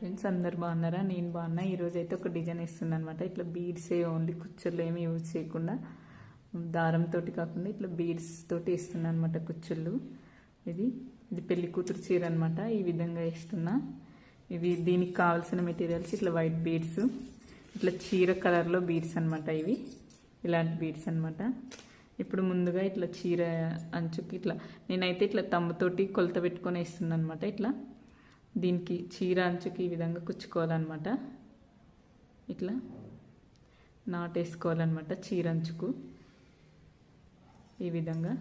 Friends అందరు బాగున్నారా? నేను బాగున్నా. ఈరోజు అయితే ఒక డిజైన్ ఇస్తున్నాను అనమాట ఇట్లా బీడ్సే ఓన్లీ కుచ్చుళ్ళు ఏమి యూజ్ చేయకుండా దారంతో కాకుండా ఇట్లా బీడ్స్ తోటి ఇస్తున్నాను అనమాట కుచ్చుళ్ళు. ఇది ఇది పెళ్ళి కూతురు చీర అనమాట ఈ విధంగా ఇస్తున్నా ఇవి దీనికి కావాల్సిన మెటీరియల్స్ ఇట్లా వైట్ బీడ్స్ ఇట్లా చీర కలర్లో బీడ్స్ అనమాట ఇవి. ఇలాంటి బీడ్స్ అనమాట ఇప్పుడు ముందుగా ఇట్లా చీర అంచుకి ఇట్లా నేనైతే ఇట్లా తమ్ముతోటి కొలత పెట్టుకొని వేస్తున్నాను అనమాట ఇట్లా. దీనికి చీర అంచుకి ఈ విధంగా కుచ్చుకోవాలన్నమాట. ఇట్లా నాటేసుకోవాలన్నమాట చీర అంచుకు. ఈ విధంగా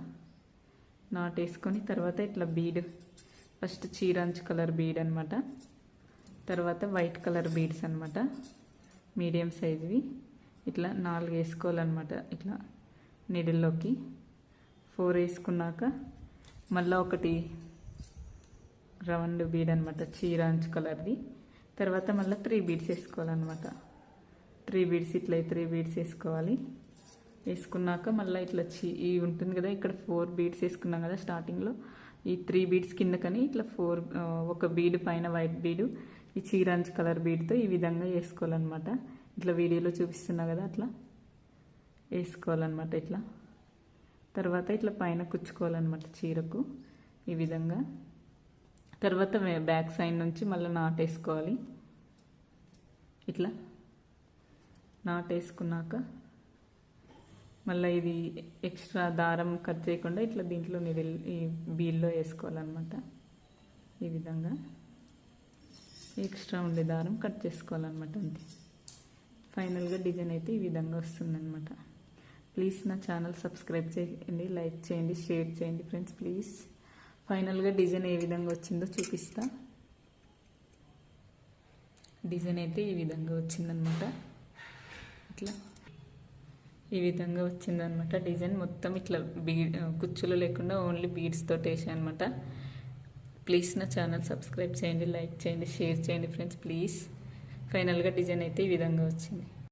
నాటేసుకొని తర్వాత ఇట్లా బీడ్ ఫస్ట్ చీర అంచు కలర్ బీడ్ అనమాట తర్వాత వైట్ కలర్ బీడ్స్ అనమాట మీడియం సైజువి. ఇట్లా నాలుగు వేసుకోవాలన్నమాట. ఇట్లా నీడిల్లోకి ఫోర్ వేసుకున్నాక మళ్ళీ ఒకటి రౌండ్ బీడ్ అనమాట చీర అంచు కలర్ది. తర్వాత మళ్ళీ త్రీ బీడ్స్ వేసుకోవాలన్నమాట. త్రీ బీడ్స్ ఇట్లా త్రీ బీడ్స్ వేసుకోవాలి. వేసుకున్నాక మళ్ళీ ఇట్లా చీ ఈ ఉంటుంది కదా ఇక్కడ ఫోర్ బీడ్స్ వేసుకున్నాం కదా స్టార్టింగ్లో ఈ త్రీ బీడ్స్ కిందకని ఇట్లా ఫోర్ ఒక బీడ్ పైన వైట్ బీడు ఈ చీరాంచ్ కలర్ బీడ్తో ఈ విధంగా వేసుకోవాలన్నమాట. ఇట్లా వీడియోలో చూపిస్తున్నా కదా అట్లా. వేసుకోవాలన్నమాట ఇట్లా. తర్వాత ఇట్లా పైన కుచ్చుకోవాలన్నమాట చీరకు ఈ విధంగా. తర్వాత బ్యాక్ సైడ్ నుంచి మళ్ళీ నాటేసుకోవాలి ఇట్లా నాటేసుకున్నాక మళ్ళీ ఇది ఎక్స్ట్రా దారం కట్ చేయకుండా ఇట్లా దీంట్లో నిడిల్ ఈ బీల్లో వేసుకోవాలన్నమాట. ఈ విధంగా ఎక్స్ట్రా ఉండే దారం కట్ చేసుకోవాలన్నమాట అంతే. ఫైనల్గా డిజైన్ అయితే ఈ విధంగా వస్తుందన్నమాట. ప్లీజ్ నా ఛానల్ సబ్స్క్రైబ్ చేయండి లైక్ చేయండి షేర్ చేయండి ఫ్రెండ్స్ ప్లీజ్. ఫైనల్గా డిజైన్ ఏ విధంగా వచ్చిందో చూపిస్తా. డిజైన్ అయితే ఈ విధంగా వచ్చిందనమాట. ఇట్లా. ఈ విధంగా వచ్చిందనమాట డిజైన్. మొత్తం ఇట్లా బీడ్ కుచ్చులు లేకుండా ఓన్లీ బీడ్స్తో తోటి అనమాట ప్లీజ్ నా ఛానల్ సబ్స్క్రైబ్ చేయండి లైక్ చేయండి షేర్ చేయండి ఫ్రెండ్స్ ప్లీజ్. ఫైనల్గా డిజైన్ అయితే ఈ విధంగా వచ్చింది.